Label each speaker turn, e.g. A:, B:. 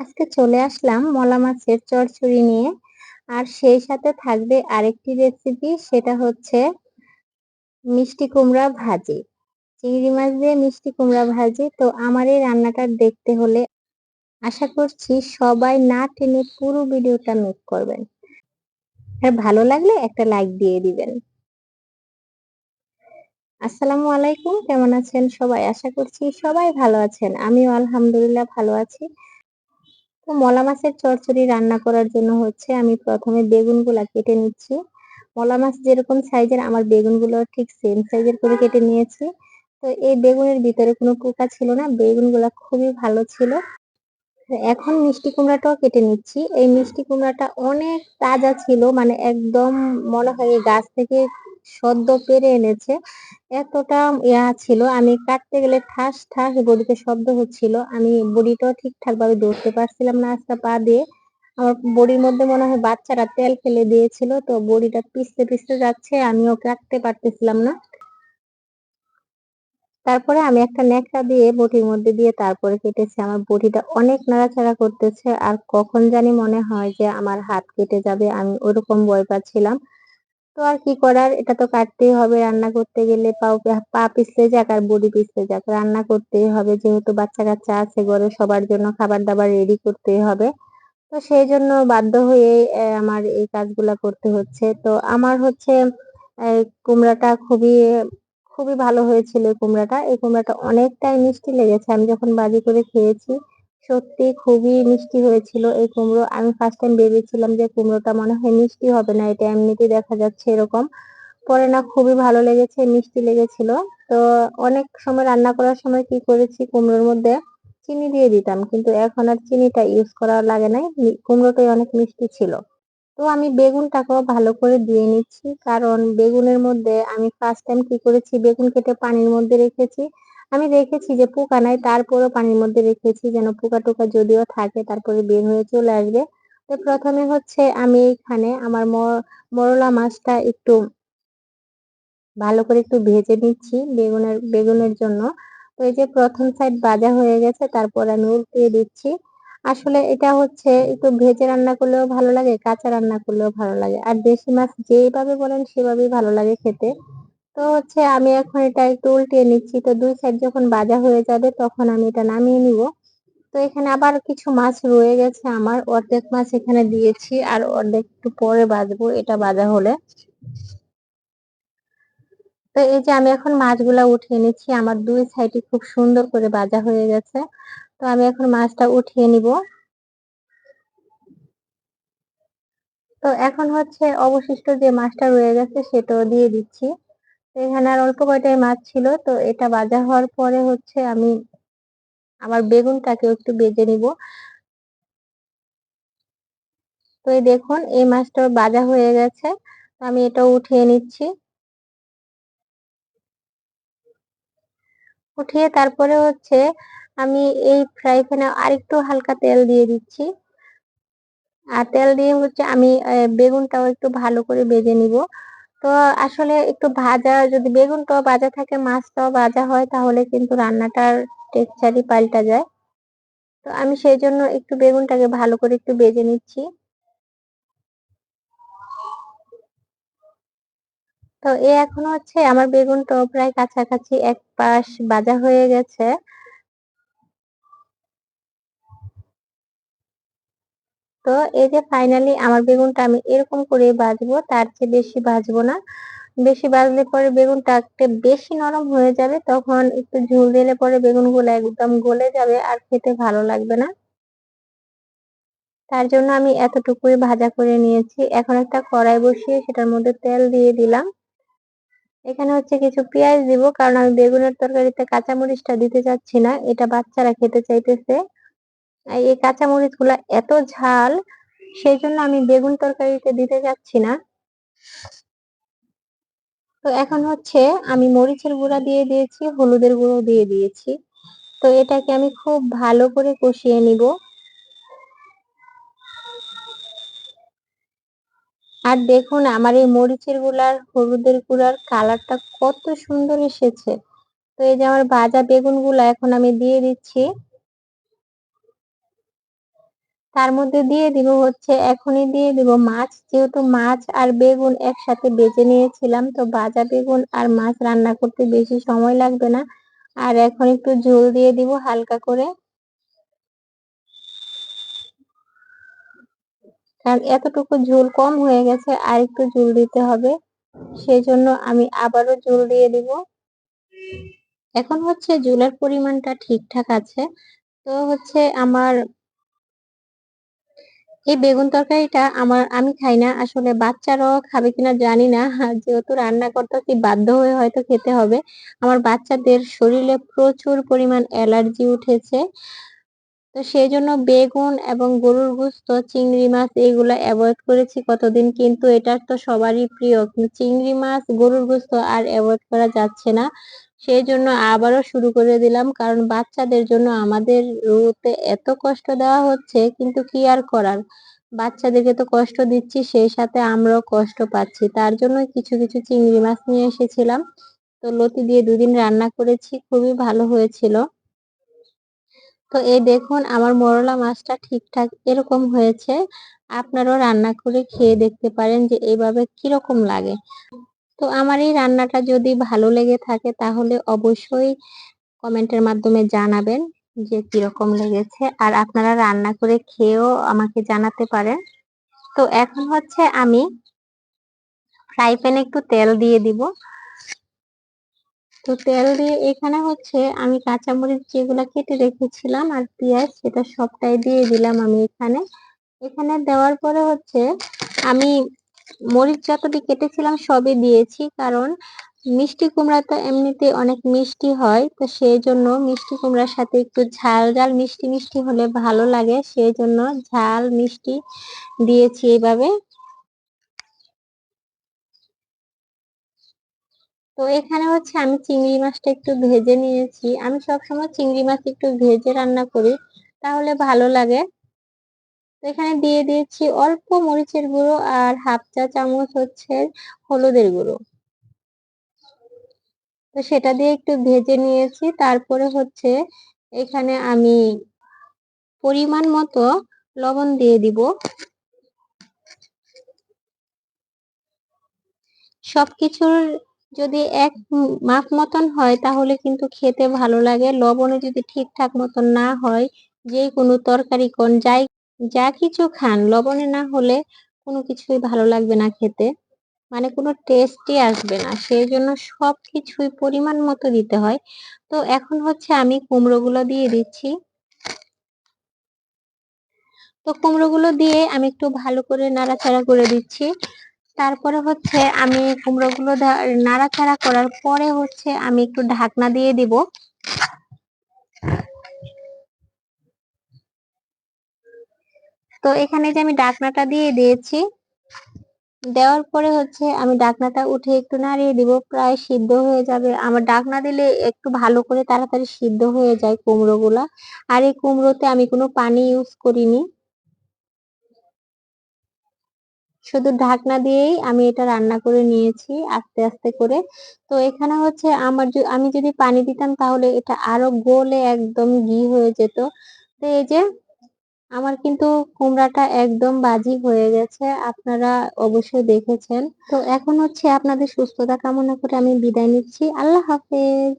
A: আজকে চলে আসলাম মলা মাছের চচ্চড়ি নিয়ে। আর সেই সাথে থাকবে আরেকটি রেসিপি সেটা হচ্ছে মিষ্টি কুমড়া ভাজি। চিংড়ি মাছ দিয়ে মিষ্টি কুমড়া ভাজি। তো আমার এই রান্নাটা দেখতে হলে আশা করছি সবাই না টেনে পুরো ভিডিওটা মেক করবেন। আর ভালো লাগলে একটা লাইক দিয়ে দিবেন। আসসালামু আলাইকুম, কেমন আছেন সবাই? আশা করছি সবাই ভালো আছেন। আমিও আলহামদুলিল্লাহ ভালো আছি। তো মলা মাছের চচ্চড়ি রান্না করার জন্য হচ্ছে আমি প্রথমে বেগুনগুলা কেটে নিচ্ছি। মলা মাছ যেরকম সাইজের, আমার বেগুনগুলো ঠিক সেম সাইজের করে কেটে নিয়েছি। তো এই বেগুনের ভিতরে কোনো পোকা ছিল না। বেগুনগুলা খুবই ভালো ছিল। এখন মিষ্টি কুমড়াটাও কেটে নিচ্ছি। এই মিষ্টি কুমড়াটা অনেক তাজা ছিল মানে একদম মনে হয় গাছ থেকে সদ্য পেরে এনেছে। এতটা ইয়া ছিল আমি কাটতে গেলে ঠাস ঠাস বডিতে শব্দ হচ্ছিল। আমি বডিটাও ঠিকঠাক ভাবে ধরতে পারছিলাম না আস্তা পা দিয়ে। আমার বডির মধ্যে মনে হয় বাচ্চারা তেল ফেলে দিয়েছিল। তো বডিটা পিছলে, পিছলে যাচ্ছে আমিও কাটতে পারতেছিলাম না। তারপরে আমি একটা ন্যাকড়া দিয়ে বটির মধ্যে দিয়ে তারপরে কেটেছি। আমার বটিটা অনেক নাড়াচাড়া করতেছে আর কখন জানি মনে হয় যে আমার হাত কেটে যাবে। আমি ওরকম ভয় পাচ্ছিলাম। তো আর কি করার? এটা তো কাটতেই হবে। রান্না করতে গেলে পাও পা পিছলে যাক আর বডি পিছলে যাক। রান্না করতেই হবে। যেহেতু বাচ্চা কাচ্চা আছে ঘরে, সবার জন্য খাবার দাবার রেডি করতেই হবে। তো সেই জন্য বাধ্য হয়ে আমার এই কাজগুলা করতে হচ্ছে। তো আমার হচ্ছে কুমড়াটা খুবই খুবই ভালো হয়েছিল কুমড়াটা। এই কুমড়াটা অনেকটাই মিষ্টি লেগেছে। আমি যখন বাজি করে খেয়েছি সত্যি খুবই মিষ্টি হয়েছিল এই কুমড়ো। আমি ফার্স্ট টাইম ভেবেছিলাম যে কুমড়োটা মনে হয় মিষ্টি হবে না, এটা এমনিতেই দেখা যাচ্ছে এরকম। পরে না খুবই ভালো লেগেছে, মিষ্টি লেগেছিল। তো অনেক সময় রান্না করার সময় কি করেছি, কুমড়োর মধ্যে চিনি দিয়ে দিতাম, কিন্তু এখন আর চিনিটা ইউজ করা লাগে নাই। কুমড়োটাই অনেক মিষ্টি ছিল। তো আমি বেগুনটাকেও ভালো করে দিয়ে নিচ্ছি, কারণ বেগুনের মধ্যে আমি ফার্স্ট টাইম কি করেছি, বেগুন কেটে পানির মধ্যে রেখেছি। আমি দেখেছি যে পোকা নাই, তারপরও পানির মধ্যে রেখেছি যেন পোকা টোকা যদিও থাকে, তারপরে বের হয়ে চলে আসবে। তো প্রথমে হচ্ছে আমি এখানে আমার মরলা মাছটা একটু ভালো করে একটু ভেজে নিচ্ছি বেগুনের বেগুনের জন্য। তো এই যে প্রথম সাইড ভাজা হয়ে গেছে, তারপর আমি উল্টিয়ে দিচ্ছি। আসলে এটা হচ্ছে একটু ভেজে রান্না করলেও ভালো লাগে, কাঁচা রান্না করলেও ভালো লাগে। আর দেশি মাছ যেভাবে বলেন সেভাবেই ভালো লাগে খেতে। তো হচ্ছে আমি এখন এটা একটু উল্টিয়ে নিচ্ছি। তো দুই সাইড যখন বাজা হয়ে যাবে তখন আমি এটা নামিয়ে নিব। তো এখানে আবার কিছু মাছ রয়ে গেছে আমার। অর্ধেক মাছ এখানে দিয়েছি আর অর্ধেক একটু পরে বাজবো এটা বাজা হলে। তো এই যে আমি এখন মাছগুলা উঠিয়ে নিচ্ছি। আমার দুই সাইডে খুব সুন্দর করে বাজা হয়ে গেছে। তো আমি এখন মাছটা উঠিয়ে নিব। তো এখন হচ্ছে অবশিষ্ট যে মাছটা রয়ে গেছে সেটাও দিয়ে দিচ্ছি। এখানে আর অল্প কয়টাই মাছ ছিল, তো এটা ভাজা হওয়ার পরে হচ্ছে আমি আমার বেগুনটাকে একটু বেজে নিব। তো এই দেখুন, এই মাছটা ভাজা হয়ে গেছে আমি এটা উঠিয়ে নিচ্ছি। উঠিয়ে তারপরে হচ্ছে আমি এই ফ্রাই প্যানে আরেকটু হালকা তেল দিয়ে দিচ্ছি। আর তেল দিয়ে হচ্ছে আমি বেগুনটাও একটু ভালো করে ভেজে নিব। তো আসলে একটু ভাজা, যদি বেগুনটাও ভাজা থাকে মাছটাও ভাজা হয়, তাহলে কিন্তু রান্নাটার টেক্সচারই পাল্টা যায়। তো আমি সেই জন্য একটু বেগুনটাকে ভালো করে একটু ভেজে নিচ্ছি। তো এ এখন হচ্ছে আমার বেগুনটাও প্রায় কাছাকাছি এক পাশ ভাজা হয়ে গেছে। তো এই যে ফাইনালি আমার বেগুনটা আমি এরকম করে ভাজবো, তার চেয়ে বেশি ভাজবো না। বেশি ভাজলে পরে বেগুনটা একটা বেশি নরম হয়ে যাবে, তখন একটু ঝুল দিলে পরে বেগুন বেগুনগুলো একদম গলে যাবে আর খেতে ভালো লাগবে না। তার জন্য আমি এতটুকুই ভাজা করে নিয়েছি। এখন একটা কড়াই বসিয়ে সেটার মধ্যে তেল দিয়ে দিলাম। এখানে হচ্ছে কিছু পেঁয়াজ দিব, কারণ আমি বেগুনের তরকারিতে কাঁচামরিচটা দিতে চাচ্ছি না, এটা বাচ্চারা খেতে চাইতেছে। এই কাঁচামরিচগুলা এত ঝাল সেই জন্য আমি বেগুন তরকারিতে দিতে যাচ্ছি না। তো এখন হচ্ছে আমি মরিচের গুঁড়া দিয়ে দিয়েছি, হলুদের গুঁড়ো দিয়ে দিয়েছি। তো এটাকে আমি খুব ভালো করে কষিয়ে নিব। আর দেখুন, আমার এই মরিচের গুঁড়ার হলুদের গুঁড়ার কালারটা কত সুন্দর এসেছে। তো এই যে আমার ভাজা বেগুনগুলা এখন আমি দিয়ে দিচ্ছি। তার মধ্যে দিয়ে দিব হচ্ছে, এখনই দিয়ে দিব মাছ। যেহেতু মাছ আর বেগুন একসাথে বেজে নিয়েছিলাম, তো ভাজা বেগুন আর মাছ রান্না করতে বেশি সময় লাগবে না। আর এখন একটু ঝোল দিয়ে দিব হালকা করে। কারণ এতটুকু ঝোল কম হয়ে গেছে, আর একটু ঝোল দিতে হবে। সেই জন্য আমি আবারও ঝোল দিয়ে দিব। এখন হচ্ছে ঝোলের পরিমাণটা ঠিকঠাক আছে। তো হচ্ছে আমার এই বেগুন তরকারিটা আমার, আমি খাই না। আসলে বাচ্চারাও খাবে কিনা জানি না। যেহেতু রান্না করতেছি বাধ্য হয়ে হয়তো খেতে হবে, আমার বাচ্চাদের শরীরে প্রচুর পরিমাণ অ্যালার্জি উঠেছে। তো সেই জন্য বেগুন এবং গরুর গোস্ত, চিংড়ি মাছ এগুলো অ্যাভয়েড করেছি কতদিন। কিন্তু এটা তো সবারই প্রিয়। চিংড়ি মাছ, গরুর গোস্ত আর অ্যাভয়েড করা যাচ্ছে না। সেই জন্য আবারও শুরু করে দিলাম। কারণ বাচ্চাদের জন্য আমাদের রুতে এত কষ্ট দেওয়া হচ্ছে, কিন্তু কি আর করার? বাচ্চাদেরকে তো কষ্ট দিচ্ছি, সেই সাথে আমরাও কষ্ট পাচ্ছি। তার জন্য কিছু কিছু চিংড়ি মাছ নিয়ে এসেছিলাম। তো লতি দিয়ে দুদিন রান্না করেছি, খুবই ভালো হয়েছিল। তো এই দেখুন, আমার মরলা মাছটা ঠিকঠাক এরকম হয়েছে। আপনারাও রান্না করে খেয়ে দেখতে পারেন যে এইভাবে কীরকম লাগে। তো আমার এই রান্নাটা যদি ভালো লেগে থাকে তাহলে অবশ্যই কমেন্টের মাধ্যমে জানাবেন যে কীরকম লেগেছে। আর আপনারা রান্না করে খেয়েও আমাকে জানাতে পারেন। তো এখন হচ্ছে আমি ফ্রাই প্যানে একটু তেল দিয়ে দিব। তো তেল দিয়ে এখানে হচ্ছে আমি কাঁচামরিচ যেগুলো কেটে রেখেছিলাম আর পেঁয়াজ সেটা সবটাই দিয়ে দিলাম আমি এখানে। এখানে দেওয়ার পরে হচ্ছে আমি মরিচ যতটি কেটেছিলাম সবই দিয়েছি, কারণ মিষ্টি কুমড়া তো এমনিতে অনেক মিষ্টি হয়, তো সেই জন্য মিষ্টি কুমড়ার সাথে একটু ঝাল ঝাল মিষ্টি মিষ্টি হলে ভালো লাগে সেই জন্য ঝাল মিষ্টি দিয়েছি এইভাবে। তো এখানে হচ্ছে আমি চিংড়ি মাছটা একটু ভেজে নিয়েছি। আমি সবসময় চিংড়ি মাছ একটু ভেজে রান্না করি, তাহলে ভালো লাগে। এখানে দিয়ে দিয়েছি অল্প মরিচের গুঁড়ো আর হাফ চা চামচ হচ্ছে হলুদের গুঁড়ো। তো সেটা দিয়ে একটু ভেজে নিয়েছি। তারপরে হচ্ছে এখানে আমি পরিমাণ মতো লবণ দিয়ে দিব। সবকিছুর যদি এক মাপ মতন হয় তাহলে কিন্তু খেতে ভালো লাগে। লবণে যদি ঠিকঠাক মতন না হয় যে কোনো তরকারি কোন যাই যা কিছু খান, লবণে না হলে কোনো কিছুই ভালো লাগবে না খেতে। মানে কোনো টেস্টই আসবে না। সেই জন্য সব কিছুই পরিমাণ মতো দিতে হয়। তো এখন হচ্ছে আমি কুমড়োগুলো দিয়ে দিচ্ছি। তো কুমড়োগুলো দিয়ে আমি একটু ভালো করে নাড়াচাড়া করে দিচ্ছি। তারপরে হচ্ছে আমি কুমড়োগুলো নাড়াচাড়া করার পরে হচ্ছে আমি একটু ঢাকনা দিয়ে দিব। তো এখানে যে আমি ডাকনাটা দিয়ে দিয়েছি, দেওয়ার পরে হচ্ছে আমি ডাকনাটা উঠে একটু নাড়িয়ে দিব, প্রায় সিদ্ধ হয়ে যাবে। আমার ডাকনা দিলে একটু ভালো করে তাড়াতাড়ি সিদ্ধ হয়ে যায় কুমড়ো গুলা আর এই কুমড়োতে আমি কোনো পানি ইউজ করিনি। শুধু ঢাকনা দিয়েই আমি এটা রান্না করে নিয়েছি আস্তে আস্তে করে। তো এখানে হচ্ছে আমার আমি যদি পানি দিতাম তাহলে এটা আরও গোলে একদম ঘি হয়ে যেত। তো এই যে আমার কিন্তু কুমড়াটা একদম বাজি হয়ে গেছে, আপনারা অবশ্যই দেখেছেন। তো এখন হচ্ছে আপনাদের সুস্থতা কামনা করে আমি বিদায় নিচ্ছি। আল্লাহ হাফেজ।